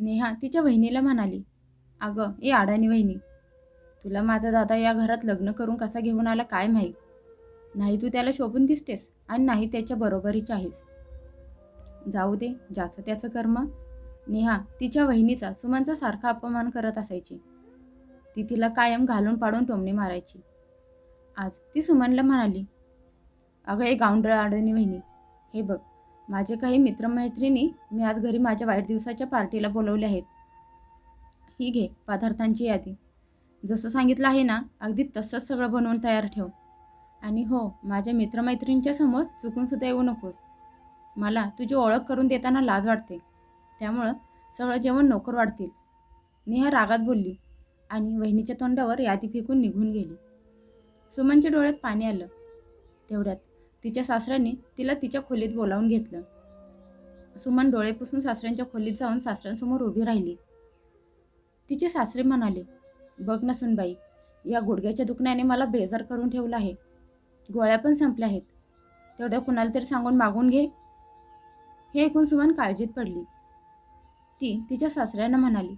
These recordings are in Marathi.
नेहा तिच्या वहिनीला म्हणाली अगं ए अडाणी वहिनी तुला माझा दादा या घरात लग्न करून कसा घेऊन आला काय माहीत? नाही तू त्याला शोभून दिसतेस आणि नाही त्याच्या बरोबरीची आहेस. जाऊ दे ज्याचं त्याचं कर्म. नेहा तिच्या वहिनीचा सुमनचा सारखा अपमान करत असायची. ती तिला कायम घालून पाडून टोमणी मारायची. आज ती सुमनला म्हणाली अगं ए गावंडळ आडणी वहिनी हे बघ माझे काही मित्रमैत्रिणी मी आज घरी माझ्या वाढदिवसाच्या पार्टीला बोलवले आहेत. ही घे पदार्थांची यादी. जसं सांगितलं आहे ना अगदी तसंच सगळं बनवून तयार ठेव. आणि हो माझ्या मित्रमैत्रिणींच्या समोर चुकूनसुद्धा येऊ नकोस. मला तुझी ओळख करून देताना लाज वाटते. त्यामुळं सगळं जेवण नोकर वाढतील. नेहा रागात बोलली आणि वहिनीच्या तोंडावर यादी फेकून निघून गेली. सुमनच्या डोळ्यात पाणी आलं. तेवढ्यात तिच्या सासऱ्यांनी तिला तिच्या खोलीत बोलावून घेतलं. सुमन डोळे पुसून सासऱ्यांच्या खोलीत जाऊन सासऱ्यांसमोर उभी राहिली. तिचे सासरे म्हणाले बघ ना सुनबाई या गुडघ्याच्या दुखण्याने मला बेजार करून ठेवलं आहे. गोळ्या पण संपल्या आहेत. तेवढ्या कुणाला तरी सांगून मागून घे. हे ऐकून सुमन काळजीत पडली. ती तिच्या सासऱ्यांना म्हणाली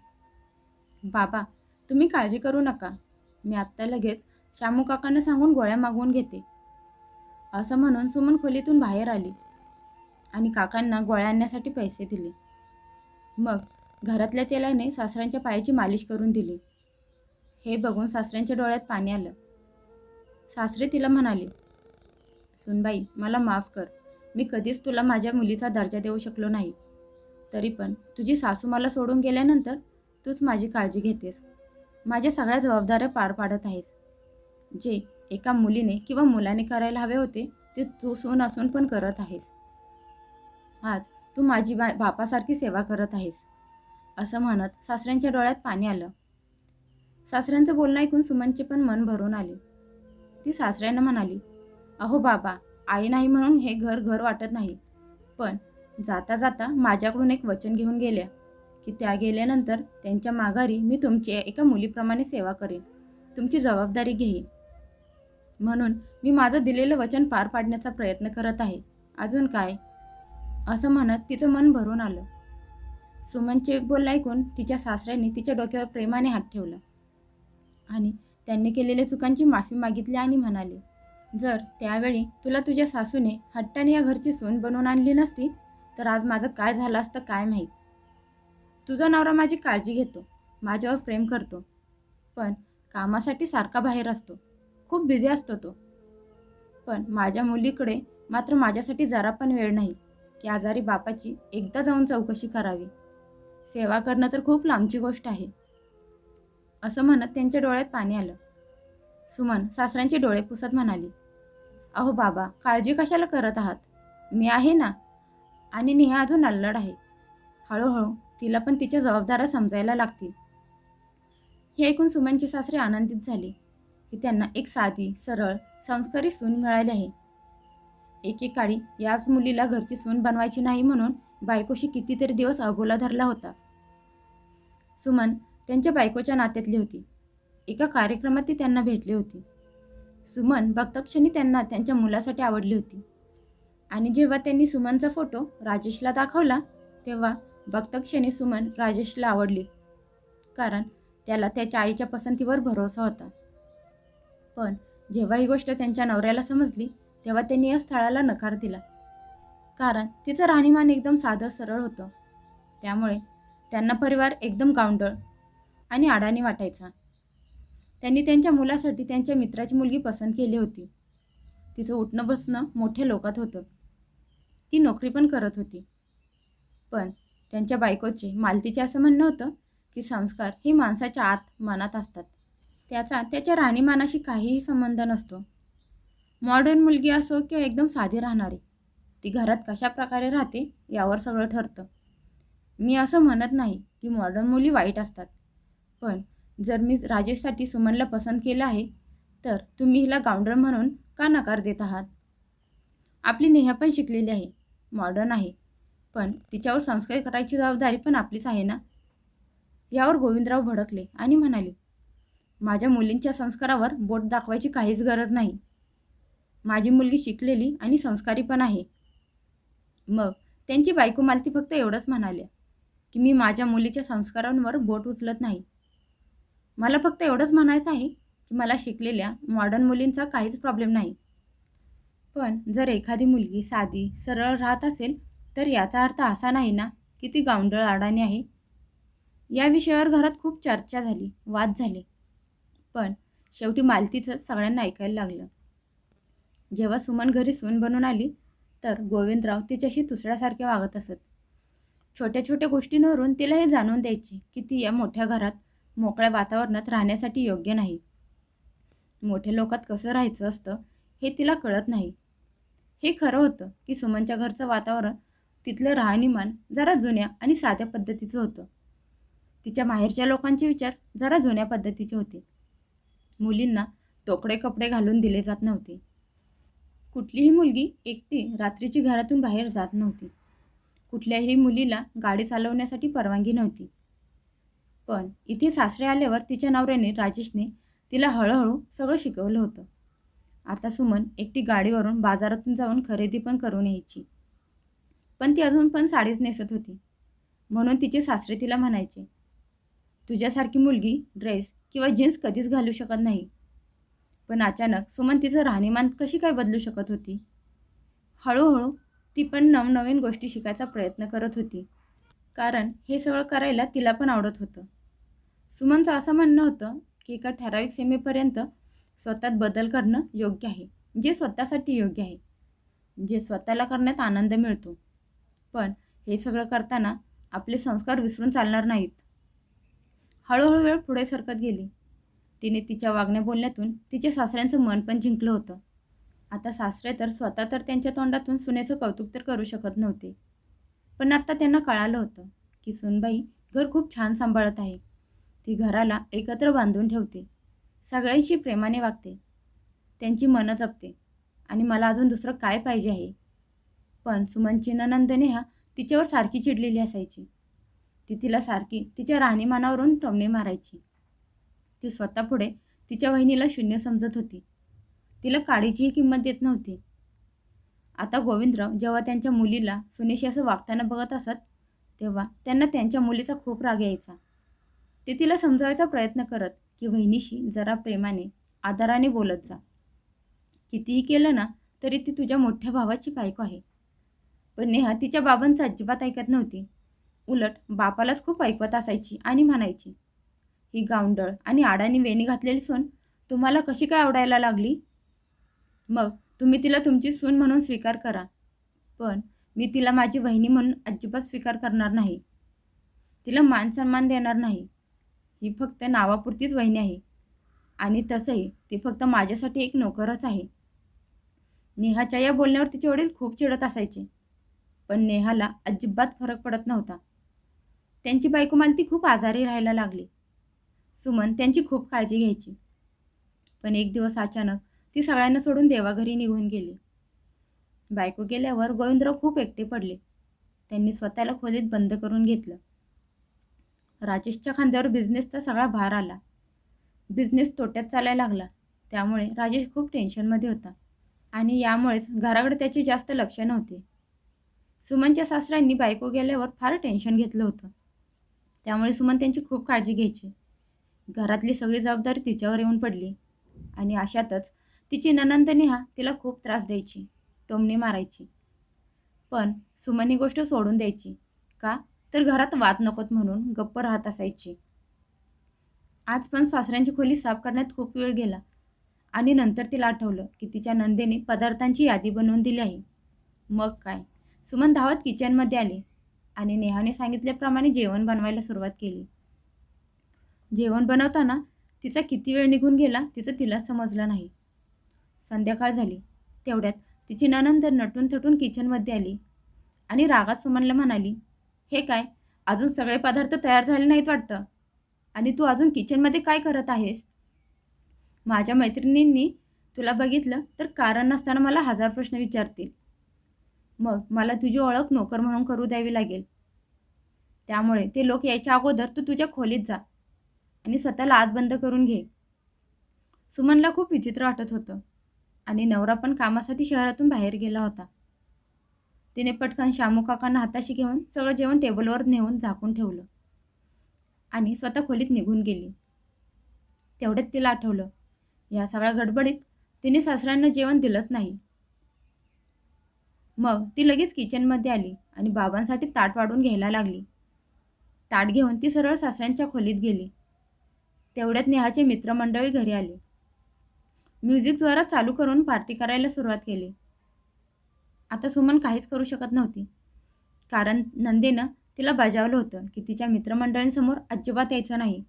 बाबा तुम्ही काळजी करू नका. मी आत्ता लगेच शामू काकांना सांगून गोळ्या मागवून घेते. असं म्हणून सुमन खोलीतून बाहेर आली आणि काकांना गोळ्या आणण्यासाठी पैसे दिले. मग घरातल्या तेलाने सासऱ्यांच्या पायाची मालिश करून दिली. हे बघून सासऱ्यांच्या डोळ्यात पाणी आलं. सासरे तिला म्हणाले सुनबाई मला माफ कर. मी कधीच तुला माझ्या मुलीचा दर्जा देऊ शकलो नाही. तरी पण तुझी सासू मला सोडून गेल्यानंतर तूच माझी काळजी घेतेस. माझ्या सगळ्या जबाबदाऱ्या पार पाडत आहेस. जे एका मुलीने किंवा मुलाने करायला हवे होते ते तू सून असून पण करत आहेस. आज तू माझी बा बापासारखी सेवा करत आहेस असं म्हणत सासऱ्यांच्या डोळ्यात पाणी आलं. सासऱ्यांचं बोलणं ऐकून सुमनचे पण मन भरून आले. ती सासऱ्यांना म्हणाली अहो बाबा आई नाही म्हणून हे घर घर वाटत नाही. पण जाता जाता माझ्याकडून एक वचन घेऊन गेल्या की त्या गेल्यानंतर त्यांच्या माघारी मी तुमची एका मुलीप्रमाणे सेवा करेन. तुमची जबाबदारी घेईन. म्हणून मी माझं दिलेलं वचन पार पाडण्याचा प्रयत्न करत आहे. अजून काय? असं म्हणत तिचं मन भरून आलं. सुमनचे बोल ऐकून तिच्या सासऱ्यांनी तिच्या डोक्यावर प्रेमाने हात ठेवला. आणि त्यांनी केलेल्या चुकांची माफी मागितली आणि म्हणाले जर त्यावेळी तुला तुझ्या सासूने हट्टाने या घरची सून बनवून आणली नसती तर आज माझं काय झालं असतं काय माहीत? तुझा नवरा माझी काळजी घेतो माझ्यावर प्रेम करतो पण कामासाठी सारखा बाहेर असतो. खूप बिझी असतो तो. पण माझ्या मुलीकडे मात्र माझ्यासाठी जरा पण वेळ नाही की आजारी बापाची एकदा जाऊन चौकशी करावी. सेवा करणं तर खूप लांबची गोष्ट आहे. असं म्हणत त्यांच्या डोळ्यात पाणी आलं. सुमन सासऱ्यांचे डोळे पुसत म्हणाली अहो बाबा काळजी कशाला करत आहात? मी आहे ना आणि नेहा अजून अल्लड आहे. हळूहळू तिला पण तिच्या जबाबदाऱ्या समजायला लागतील. हे ऐकून सुमनची सासरे आनंदित झाली. की त्यांना एक साधी सरळ संस्कारी सून मिळाली आहे. एकेकाळी याच मुलीला घरची सून बनवायची नाही म्हणून बायकोशी कितीतरी दिवस अगोला धरला होता. सुमन त्यांच्या बायकोच्या नात्यातली होती. एका कार्यक्रमात ती त्यांना भेटली होती. सुमन भक्तक्षणी त्यांना त्यांच्या मुलासाठी आवडली होती. आणि जेव्हा त्यांनी सुमनचा फोटो राजेशला दाखवला तेव्हा भक्तक्षणी सुमन राजेशला आवडली. कारण त्याला त्याच्या आईच्या पसंतीवर भरोसा होता. पण जेव्हा ही गोष्ट त्यांच्या नवऱ्याला समजली तेव्हा त्यांनी या स्थळाला नकार दिला. कारण तिचं राहणीमान एकदम साधं सरळ होतं. त्यामुळे त्यांना परिवार एकदम गावंडळ आणि अडाणी वाटायचा. त्यांनी त्यांच्या मुलासाठी त्यांच्या मित्राची मुलगी पसंत केली होती. तिचं उठणं बसणं मोठ्या लोकात होतं. ती नोकरी पण करत होती. पण त्यांच्या बायकोचे मालतीचे असं म्हणणं होतं की संस्कार हे माणसाच्या आत मनात असतात. त्याचा त्याच्या राहणीमानाशी काहीही संबंध नसतो. मॉडर्न मुलगी असो किंवा एकदम साधी राहणारी ती घरात कशा प्रकारे राहते यावर सगळं ठरतं. मी असं म्हणत नाही की मॉडर्न मुली वाईट असतात. पण जर मी राजेशसाठी सुमनला पसंत केलं आहे तर तुम्ही हिला गावंडर म्हणून का नकार देत आहात? आपली नेहा पण शिकलेली आहे मॉडर्न आहे. पण तिच्यावर संस्कार करायची जबाबदारी पण आपलीच आहे ना? यावर गोविंदराव भडकले आणि म्हणाले माझ्या मुलींच्या संस्कारावर बोट दाखवायची काहीच गरज नाही. माझी मुलगी शिकलेली आणि संस्कारी पण आहे. मग त्यांची बायको मालती फक्त एवढंच म्हणाल्या की मी माझ्या मुलीच्या संस्कारांवर बोट उचलत नाही. मला फक्त एवढंच म्हणायचं आहे की मला शिकलेल्या मॉडर्न मुलींचा काहीच प्रॉब्लेम नाही. पण जर एखादी मुलगी साधी सरळ राहत असेल तर याचा अर्थ असा नाही ना की ती गावंडळ अडाणी आहे. या विषयावर घरात खूप चर्चा झाली वाद झाले. पण शेवटी मालतीचं सगळ्यांना ऐकायला लागलं. जेव्हा सुमन घरी सून बनून आली तर गोविंदराव तिच्याशी दुसऱ्यासारखे वागत असत. छोट्या छोट्या गोष्टींवरून तिला हे जाणून द्यायची की ती या मोठ्या घरात मोकळ्या वातावरणात राहण्यासाठी योग्य नाही. मोठ्या लोकात कसं राहायचं असतं हे तिला कळत नाही. हे खरं होतं की सुमनच्या घरचं वातावरण तिथलं राहणीमान जरा जुन्या आणि साध्या पद्धतीचं होतं. तिच्या माहेरच्या लोकांचे विचार जरा जुन्या पद्धतीचे होते. मुलींना तोकडे कपडे घालून दिले जात नव्हते. कुठलीही मुलगी एकटी रात्रीची घरातून बाहेर जात नव्हती. कुठल्याही मुलीला गाडी चालवण्यासाठी परवानगी नव्हती. पण इथे सासरे आल्यावर तिच्या नवऱ्याने राजेशने तिला हळूहळू सगळं शिकवलं होतं. आता सुमन एकटी गाडीवरून बाजारातून जाऊन खरेदी पण करून यायची. पण ती अजून पण साडीच नेसत होती. म्हणून तिचे सासरे तिला म्हणायचे तुझ्यासारखी मुलगी ड्रेस किंवा जीन्स कधीच घालू शकत नाही. पण अचानक सुमन तिचं राहणीमान कशी काय बदलू शकत होती? हळूहळू ती पण नवनवीन गोष्टी शिकायचा प्रयत्न करत होती. कारण हे सगळं करायला तिला पण आवडत होतं. सुमनचं असं म्हणणं होतं की एका ठराविक सीमेपर्यंत स्वतःत बदल करणं योग्य आहे. जे स्वतःसाठी योग्य आहे. जे स्वतःला करण्यात आनंद मिळतो. पण हे सगळं करताना आपले संस्कार विसरून चालणार नाहीत. हळूहळू वेळ पुढे सरकत गेली. तिने तिच्या वागण्या बोलण्यातून तिच्या सासऱ्यांचं मन पण जिंकलं होतं. आता सासरे तर स्वतः तर त्यांच्या तोंडातून सुनेचं कौतुक तर करू शकत नव्हते. पण आत्ता त्यांना कळालं होतं की सुनबाई घर खूप छान सांभाळत आहे. ती घराला एकत्र बांधून ठेवते. सगळ्यांशी प्रेमाने वागते. त्यांची मनं जपते. आणि मला अजून दुसरं काय पाहिजे आहे? पण सुमनची ननंद नेहा तिच्यावर सारखी चिडलेली असायची. ती तिला सारखी तिच्या राहणीमानावरून टोमणे मारायची. ती स्वतः पुढे तिच्या वहिनीला शून्य समजत होती. तिला काडीचीही किंमत देत नव्हती. आता गोविंदराव जेव्हा त्यांच्या मुलीला सुनेशी असं वागताना बघत असत तेव्हा त्यांना त्यांच्या मुलीचा खूप राग यायचा. ते तिला समजावायचा प्रयत्न करत की वहिनीशी जरा प्रेमाने आदराने बोलत जा. कितीही केलं ना तरी ती तुझ्या मोठ्या भावाची बायको आहे. पण नेहा तिच्या बाबांचं अजिबात ऐकत नव्हती. उलट बापालाच खूप ऐकवत असायची आणि म्हणायची ही गावंडळ आणि आडानी वेणी घातलेली सून तुम्हाला कशी काय आवडायला लागली? मग तुम्ही तिला तुमची सून म्हणून स्वीकार करा पण मी तिला माझी वहिनी म्हणून अजिबात स्वीकार करणार नाही. तिला मान सन्मान देणार नाही. ही फक्त नावापुरतीच वहिनी आहे आणि तसंही ती फक्त माझ्यासाठी एक नोकरच आहे. नेहाच्या या बोलण्यावर तिचे वडील खूप चिडत असायचे पण नेहाला अजिबात फरक पडत नव्हता. त्यांची बायको मालती खूप आजारी राहायला लागली. सुमन त्यांची खूप काळजी घ्यायची. पण एक दिवस अचानक ती सगळ्यांना सोडून देवाघरी निघून गेली. बायको गेल्यावर गोविंदराव खूप एकटे पडले. त्यांनी स्वतःला खोलीत बंद करून घेतलं. राजेशच्या खांद्यावर बिझनेसचा सगळा भार आला. बिझनेस तोट्यात चालायला लागला. त्यामुळे राजेश खूप टेन्शनमध्ये होता. आणि यामुळेच घराकडे त्याचे जास्त लक्ष नव्हते. सुमनच्या सासऱ्यांनी बायको गेल्यावर फार टेन्शन घेतलं होतं. त्यामुळे सुमन त्यांची खूप काळजी घ्यायची. घरातली सगळी जबाबदारी तिच्यावर येऊन पडली आणि अशातच तिची ननंद नेहा तिला खूप त्रास द्यायची टोमणी मारायची. पण सुमन ही गोष्ट सोडून द्यायची का? तर घरात वाद नकोत म्हणून गप्प राहत असायची. आज पण सासऱ्यांची खोली साफ करण्यात खूप वेळ गेला आणि नंतर तिला आठवलं की तिच्या नंदेने पदार्थांची यादी बनवून दिली आहे. मग काय? सुमन धावत किचनमध्ये आली. आणि नेहाने सांगितल्याप्रमाणे जेवण बनवायला सुरुवात केली. जेवण बनवताना तिचा किती वेळ निघून गेला तिचं तिला समजलं नाही. संध्याकाळ झाली. तेवढ्यात तिची ननंद नटून थटून किचनमध्ये आली आणि रागात सुमनला म्हणाली हे काय अजून सगळे पदार्थ तयार झाले नाहीत वाटतं? आणि तू अजून किचनमध्ये काय करत आहेस? माझ्या मैत्रिणींनी तुला बघितलं तर कारण नसताना मला हजार प्रश्न विचारतील. मग मला तुझी ओळख नोकर म्हणून करू द्यावी लागेल. त्यामुळे ते लोक यायच्या अगोदर तू तुझ्या खोलीत जा आणि स्वतःला आत बंद करून घे. सुमनला खूप विचित्र वाटत होतं आणि नवरा पण कामासाठी शहरातून बाहेर गेला होता. तिने पटकन शामू काकांना हाताशी घेऊन सगळं जेवण टेबलवर नेऊन झाकून ठेवलं आणि स्वतः खोलीत निघून गेली. तेवढ्यात तिला आठवलं या सगळ्या गडबडीत तिने सासऱ्यांना जेवण दिलंच नाही. मग ती लगेच किचनमध्ये आली आणि बाबांसाठी ताट वाढून घ्यायला लागली. ताट घेऊन ती सरळ सासऱ्यांच्या खोलीत गेली. तेवढ्यात नेहाचे मित्रमंडळी घरी आले. म्युझिक जोरात चालू करून पार्टी करायला सुरुवात केली. आता सुमन काहीच करू शकत नव्हती. कारण नंदेनं तिला बजावलं होतं की तिच्या मित्रमंडळींसमोर अजिबात यायचं नाही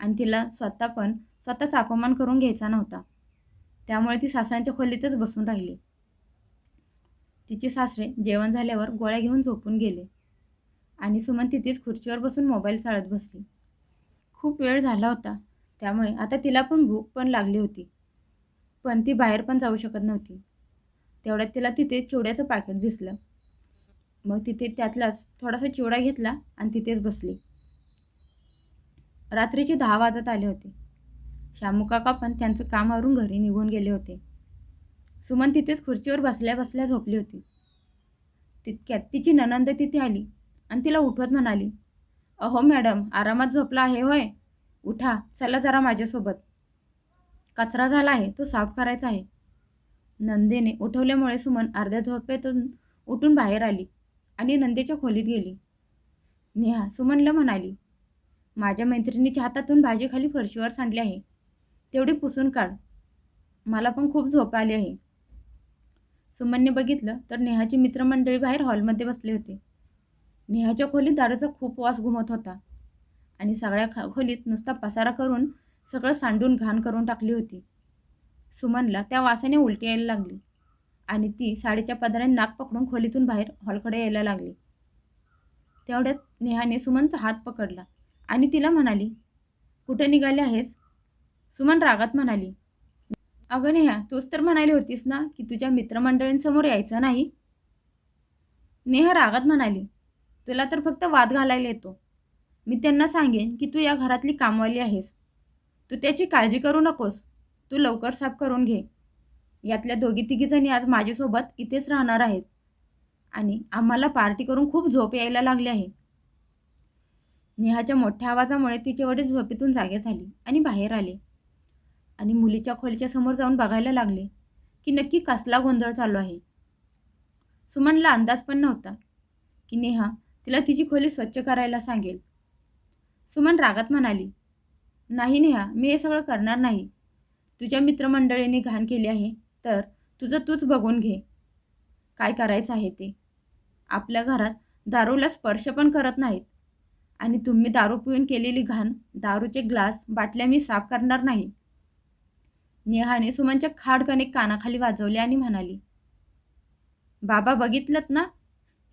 आणि तिला स्वतः पण स्वतःच अपमान करून घ्यायचा नव्हता. त्यामुळे ती सासऱ्यांच्या खोलीतच बसून राहिली. तिचे सासरे जेवण झाल्यावर गोळ्या घेऊन झोपून गेले. आणि सुमन तिथेच खुर्चीवर बसून मोबाईल चाळत बसली. खूप वेळ झाला होता. त्यामुळे आता तिला पण भूक पण लागली होती. पण ती बाहेर पण जाऊ शकत नव्हती. तेवढ्यात तिला तिथे चिवड्याचं पाकिट दिसलं. मग तिथे त्यातलाच थोडासा चिवडा घेतला आणि तिथेच बसली. रात्रीचे दहा वाजत आले होते. शामू काका पण त्यांचं कामावरून घरी निघून गेले होते. सुमन तिथेच खुर्चीवर बसल्या बसल्या झोपली होती. तितक्यात तिची ननंद तिथे आली आणि तिला उठवत म्हणाली अहो मॅडम आरामात झोपला आहे होय? उठा चला जरा माझ्यासोबत. कचरा झाला आहे तो साफ करायचा आहे. नंदेने उठवल्यामुळे सुमन अर्ध्या झोपेतून उठून बाहेर आली आणि नंदेच्या खोलीत गेली. नेहा सुमनला म्हणाली माझ्या मैत्रिणीच्या हातातून भाजी खाली फरशीवर सांडली आहे. तेवढी पुसून काढ. मला पण खूप झोप आली आहे. सुमनने बघितलं तर नेहाची मित्रमंडळी बाहेर हॉलमध्ये बसले होते. नेहाच्या खोलीत दारूचा खूप वास घुमत होता आणि सगळ्या खा खोलीत नुसता पसारा करून सगळं सांडून घाण करून टाकली होती. सुमनला त्या वासाने उलटी यायला लागली आणि ती साडीच्या पदराने नाक पकडून खोलीतून बाहेर हॉलकडे यायला लागली. तेवढ्यात नेहाने सुमनचा हात पकडला आणि तिला म्हणाली कुठे निघाले आहेस? सुमन रागात म्हणाली अगं नेहा तूच तर म्हणाली होतीस ना की तुझ्या मित्रमंडळींसमोर यायचं नाही? नेहा रागात म्हणाली तुला तर फक्त वाद घालायला येतो. मी त्यांना सांगेन की तू या घरातली कामवाली आहेस. तू त्याची काळजी करू नकोस. तू लवकर साफ करून घे. यातल्या दोघी तिघीजणी आज माझ्यासोबत इथेच राहणार आहेत. आणि आम्हाला पार्टी करून खूप झोप यायला लागली आहे. नेहाच्या मोठ्या आवाजामुळे तिचे वडील झोपेतून जागे झाली आणि बाहेर आले. आणि मुलीच्या खोलीच्या समोर जाऊन बघायला लागले की नक्की कसला गोंधळ चालू आहे. सुमनला अंदाज पण नव्हता की नेहा तिला तिची खोली स्वच्छ करायला सांगेल. सुमन रागात म्हणाली नाही नेहा मी हे सगळं करणार नाही. तुझ्या मित्रमंडळींनी घाण केली आहे तर तुझं तूच बघून घे. काय करायचं आहे ते? आपल्या घरात दारूला स्पर्श पण करत नाहीत. आणि तुम्ही दारू पिऊन केलेली घाण दारूचे ग्लास बाटल्या मी साफ करणार नाही. नेहाने सुमनच्या खाडकणे कानाखाली वाजवले आणि म्हणाली बाबा बघितलत ना?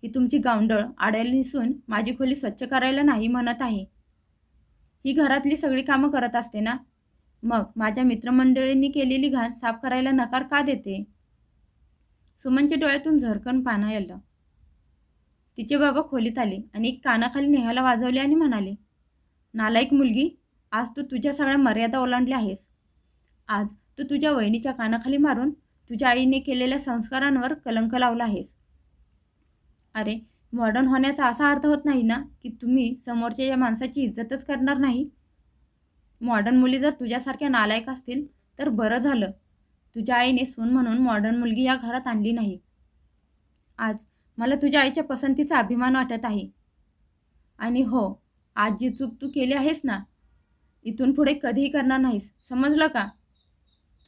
ही तुमची गावंडळ आड्याला निसून माझी खोली स्वच्छ करायला नाही म्हणत आहे. ही घरातली सगळी कामं करत असते ना? मग माझ्या मित्रमंडळींनी केलेली घाण साफ करायला नकार का देते? सुमनच्या डोळ्यातून झरकन पाना आलं. तिचे बाबा खोलीत आले आणि एक कानाखाली नेहाला वाजवले आणि म्हणाले नालायक मुलगी आज तू तुझ्या सगळ्या मर्यादा ओलांडल्या आहेस. आज तू तुझ्या वहिनीच्या कानाखाली मारून तुझ्या आईने केलेल्या संस्कारांवर कलंक लावला आहेस. अरे मॉडर्न होण्याचा असा अर्थ होत नाही ना की तुम्ही समोरच्या या माणसाची इज्जतच करणार नाही? मॉडर्न मुली जर तुझ्यासारख्या नालायक असतील तर बरं झालं. तुझ्या आईने सून म्हणून मॉडर्न मुलगी या घरात आणली नाही. आज मला तुझ्या आईच्या पसंतीचा अभिमान वाटत आहे. आणि हो आज जी चूक तू केली आहेस ना इथून पुढे कधीही करणार नाहीस. समजलं का?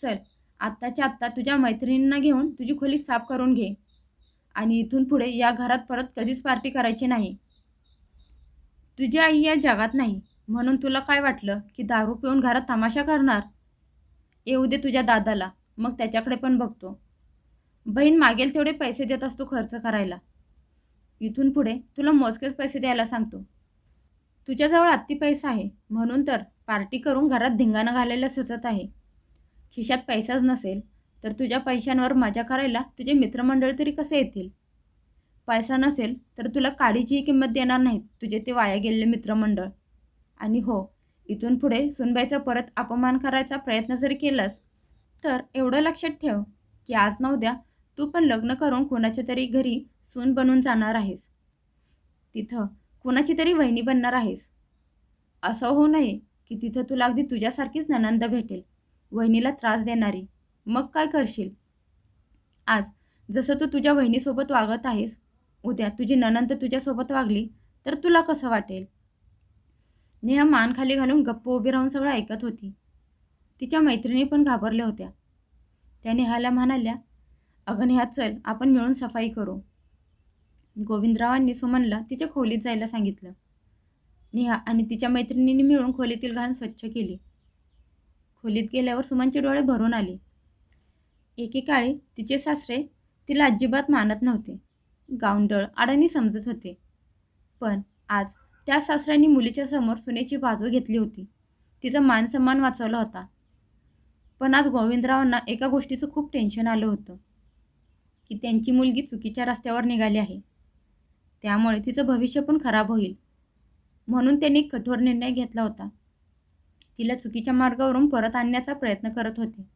चल आत्ताच्या आत्ता तुझ्या मैत्रिणींना घेऊन तुझी खोली साफ करून घे. आणि इथून पुढे या घरात परत कधीच पार्टी करायची नाही. तुझी आई या जगात नाही म्हणून तुला काय वाटलं की दारू पिऊन घरात तमाशा करणार? येऊ दे तुझ्या दादाला मग त्याच्याकडे पण बघतो. बहीण मागेल तेवढे पैसे देत असतो खर्च करायला. इथून पुढे तुला मोजकेच पैसे द्यायला सांगतो. तुझ्याजवळ अत्ती पैसा आहे म्हणून तर पार्टी करून घरात धिंगाणं घालायला सुचत आहे. खिशात पैसाच नसेल तर तुझ्या पैशांवर मजा करायला तुझे मित्रमंडळ तरी कसे येतील? पैसा नसेल तर तुला काडीचीही किंमत देणार नाहीत तुझे ते वाया गेलेले मित्रमंडळ. आणि हो इथून पुढे सुनबाईचा परत अपमान करायचा प्रयत्न जरी केलास तर एवढं लक्षात ठेव की आज ना उद्या तू पण लग्न करून कोणाच्या तरी घरी सून बनून जाणार आहेस. तिथं कुणाची तरी वहिनी बनणार आहेस. असं होऊ नये की तिथं तुला अगदी तुझ्यासारखीच ननंद भेटेल. वहिनीला त्रास देणारी. मग काय करशील? आज जसं तू तुझ्या वहिनीसोबत वागत आहेस उद्या तुझी ननंद तुझ्यासोबत वागली तर तुला कसं वाटेल? नेहा मान खाली घालून गप्प उभी राहून सगळं ऐकत होती. तिच्या मैत्रिणी पण घाबरल्या होत्या. त्या नेहाला म्हणाल्या अगं नेहा चल आपण मिळून सफाई करू. गोविंदरावांनी सुमनला तिच्या खोलीत जायला सांगितलं. नेहा आणि तिच्या मैत्रिणींनी मिळून खोलीतील घाण स्वच्छ केली. खोलीत गेल्यावर सुमनचे डोळे भरून आले. एकेकाळी तिचे सासरे तिला अजिबात मानत नव्हते. गावंडळ अडाणी समजत होते. पण आज त्या सासऱ्यांनी मुलीच्या समोर सुनेची बाजू घेतली होती. तिचा मानसन्मान वाचवला होता. पण आज गोविंदरावांना एका गोष्टीचं खूप टेन्शन आलं होतं. की त्यांची मुलगी चुकीच्या रस्त्यावर निघाली आहे. त्यामुळे तिचं भविष्य पण खराब होईल. म्हणून त्यांनी कठोर निर्णय घेतला होता. तिला चुकीच्या मार्गावरून परत आणण्याचा प्रयत्न करत होते.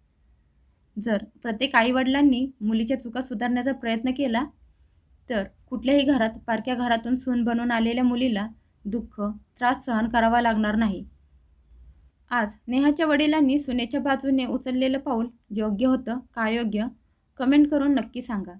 जर प्रत्येक आईवडिलांनी मुलीच्या चुका सुधारण्याचा प्रयत्न केला तर कुठल्याही घरात पारक्या घरातून सून बनून आलेल्या मुलीला दुःख त्रास सहन करावा लागणार नाही. आज नेहाच्या वडिलांनी सुनेच्या बाजूने उचललेलं पाऊल योग्य होतं का योग्य कमेंट करून नक्की सांगा.